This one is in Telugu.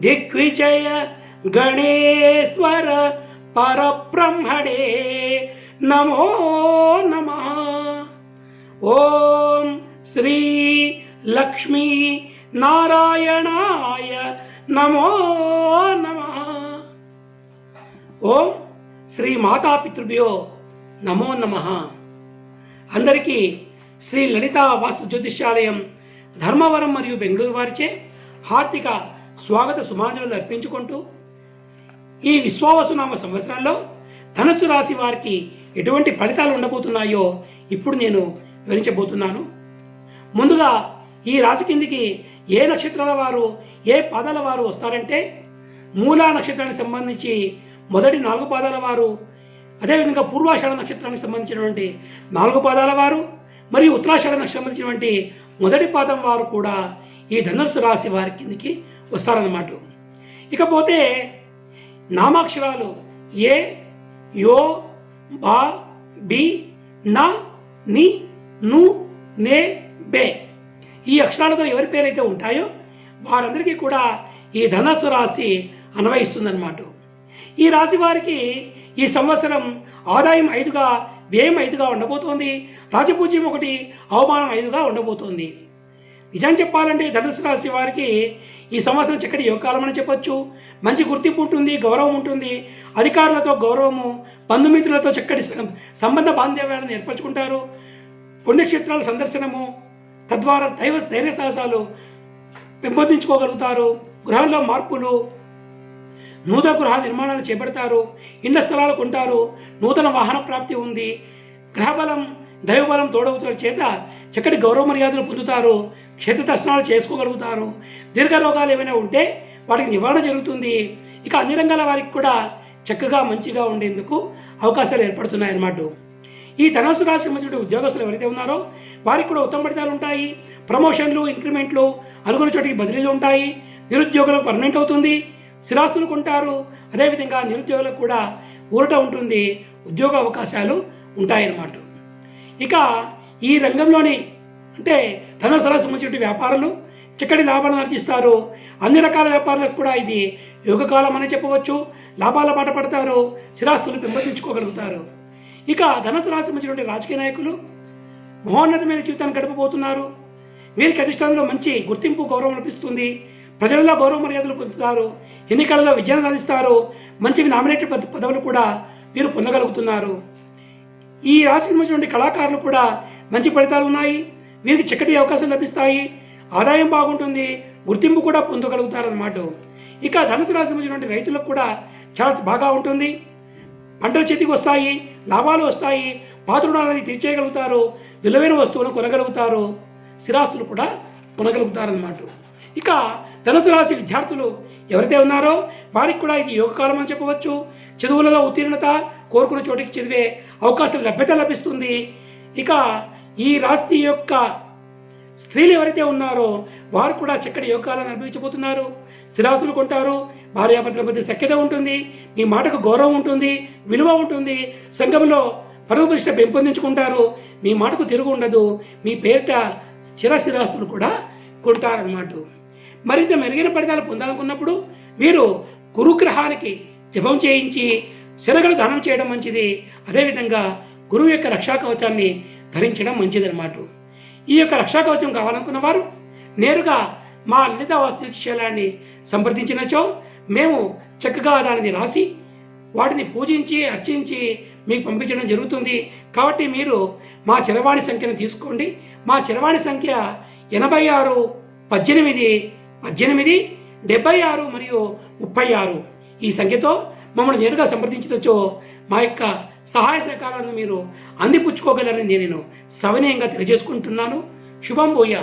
దిగ్విజయ గణేశ్వర పరబ్రహ్మణే నమో నమ ఓం శ్రీ లక్ష్మీ నారాయణాయ నమో నమ ఓం శ్రీ మాతాపితృభ్యో నమో నమ అందరికీ శ్రీ లలిత వాస్తు జ్యోతిష్యాలయం ధర్మవరం మరియు బెంగళూరు వారిచే హార్దిక స్వాగత సుమాంజలు అర్పించుకుంటూ ఈ విశ్వావసునామ సంవత్సరంలో ధనస్సు రాశి వారికి ఎటువంటి ఫలితాలు ఉండబోతున్నాయో ఇప్పుడు నేను వివరించబోతున్నాను. ముందుగా ఈ రాశి కిందికి ఏ నక్షత్రాల వారు ఏ పాదాల వారు వస్తారంటే మూలా నక్షత్రానికి సంబంధించి మొదటి నాలుగు పాదాల వారు అదేవిధంగా పూర్వాషాఢ నక్షత్రానికి సంబంధించినటువంటి నాలుగు పాదాల వారు మరియు ఉత్తరాషాఢ నక్షత్రానికి సంబంధించినటువంటి మొదటి పాదం వారు కూడా ఈ ధనుస్సు రాశి వారి కిందికి వస్తారన్నమాట. ఇకపోతే నామాక్షరాలు ఏ యో బా బి నా ని ను నే బే. ఈ అక్షరాలతో ఎవరి పేరైతే ఉంటాయో వారందరికీ కూడా ఈ ధనస్సు రాశి అన్వయిస్తుందన్నమాట. ఈ రాశి వారికి ఈ సంవత్సరం ఆదాయం ఐదుగా వ్యయం ఐదుగా ఉండబోతోంది. రాజపూజ్యం ఒకటి అవమానం ఐదుగా ఉండబోతోంది. నిజం చెప్పాలంటే ధనుసు రాశి వారికి ఈ సంవత్సరం చక్కటి యోగకాలం అని చెప్పొచ్చు. మంచి గుర్తింపు ఉంటుంది గౌరవం ఉంటుంది. అధికారులతో గౌరవము బంధుమిత్రులతో చక్కటి సంబంధ బాంధవ్యాలను ఏర్పరచుకుంటారు. పుణ్యక్షేత్రాల సందర్శనము తద్వారా దైవ ధైర్య సాహసాలు పెంపొందించుకోగలుగుతారు. గృహంలో మార్పులు నూతన గృహ నిర్మాణాలు చేపడతారు. ఇండ్ల స్థలాలు కొంటారు. నూతన వాహన ప్రాప్తి ఉంది. గ్రహబలం దైవబలం తోడవుతారు చేత చక్కటి గౌరవ మర్యాదలు పొందుతారు క్షేత్ర దర్శనాలు చేసుకోగలుగుతారు. దీర్ఘ రోగాలు ఏమైనా ఉంటే వాటికి నివారణ జరుగుతుంది. ఇక అన్ని రంగాల వారికి కూడా చక్కగా మంచిగా ఉండేందుకు అవకాశాలు ఏర్పడుతున్నాయి అన్నమాట. ఈ ధనుసు రాశి సంబంధించిన ఉద్యోగస్తులు ఎవరైతే ఉన్నారో వారికి కూడా ఉత్తమ ఫలితాలు ఉంటాయి. ప్రమోషన్లు ఇంక్రిమెంట్లు అనుకున్న చోటికి బదిలీలు ఉంటాయి. నిరుద్యోగులకు పర్మనెంట్ అవుతుంది. స్థిరాస్తులు కొంటారు. అదేవిధంగా నిరుద్యోగులకు కూడా ఊరట ఉంటుంది. ఉద్యోగ అవకాశాలు ఉంటాయన్నమాట. ఇక ఈ రంగంలోని అంటే ధన రాశి సంబంధించిన వ్యాపారులు చక్కటి లాభాలను ఆర్జిస్తారు. అన్ని రకాల వ్యాపారులకు కూడా ఇది యోగకాలం అని చెప్పవచ్చు. లాభాల బాట పడతారు. స్థిరాస్తులు పెంపొందించుకోగలుగుతారు. ఇక ధనసు రాశి సంబంధించినటువంటి రాజకీయ నాయకులు మహోన్నతమైన జీవితాన్ని గడపబోతున్నారు. వీరికి అధిష్టానంలో మంచి గుర్తింపు గౌరవం లభిస్తుంది. ప్రజలలో గౌరవ మర్యాదలు పొందుతారు. ఎన్నికలలో విజయం సాధిస్తారు. మంచి నామినేటెడ్ పద- పదవులు కూడా వీరు పొందగలుగుతున్నారు. ఈ రాశికి సంబంధించినటువంటి కళాకారులు కూడా మంచి ఫలితాలు ఉన్నాయి. వీరికి చక్కటి అవకాశం లభిస్తాయి. ఆదాయం బాగుంటుంది. గుర్తింపు కూడా పొందగలుగుతారన్నమాట. ఇక ధనుసు రాశి సంబంధించినటువంటి రైతులకు కూడా చాలా బాగా ఉంటుంది. పంటలు చేతికి వస్తాయి. లాభాలు వస్తాయి. పాత రుణాలని తీర్చేయగలుగుతారు. విలువైన వస్తువులను కొనగలుగుతారు. స్థిరాస్తులు కూడా కొనగలుగుతారన్నమాట. ఇక ధనుసు రాశి విద్యార్థులు ఎవరైతే ఉన్నారో వారికి కూడా ఇది యోగకాలం అని చెప్పవచ్చు. చదువులలో ఉత్తీర్ణత కోరుకున్న చోటికి చదివే అవకాశం లభ్యత లభిస్తుంది. ఇక ఈ రాశి యొక్క స్త్రీలు ఎవరైతే ఉన్నారో వారు కూడా చక్కటి యోగాలను అనుభవించబోతున్నారు. శిరాసులు కొంటారు. భార్యాభర్తల మధ్య సఖ్యత ఉంటుంది. మీ మాటకు గౌరవం ఉంటుంది. విలువ ఉంటుంది. సంఘంలో పరుగుపరిష్ట పెంపొందించుకుంటారు. మీ మాటకు తిరుగు ఉండదు. మీ పేరిట స్థిర కూడా కొంటారన్నమాట మరింత మెరుగైన ఫలితాలు పొందాలనుకున్నప్పుడు వీరు గురుగ్రహానికి జపం చేయించి శనగలు దానం చేయడం మంచిది. అదేవిధంగా గురువు యొక్క రక్షా కవచాన్ని ధరించడం మంచిదన్నమాట. ఈ యొక్క రక్షా కవచం కావాలనుకున్న వారు నేరుగా మా లలిత వాస్తుశీలాన్ని సంప్రదించినచో మేము చక్కగా దానిని రాసి వాటిని పూజించి అర్చించి మీకు పంపించడం జరుగుతుంది. కాబట్టి మీరు మా చరవాణి సంఖ్యను తీసుకోండి. మా చరవాణి సంఖ్య ఎనభై ఆరు పద్దెనిమిది పద్దెనిమిది డెబ్బై ఆరు మరియు ముప్పై ఆరు ఈ సంఖ్యతో మమ్మల్ని నేరుగా సంప్రదించవచ్చో మా యొక్క సహాయ సహకారాలను మీరు అందిపుచ్చుకోగలరని నేను సవినయంగా తెలియజేసుకుంటున్నాను. శుభం పోయా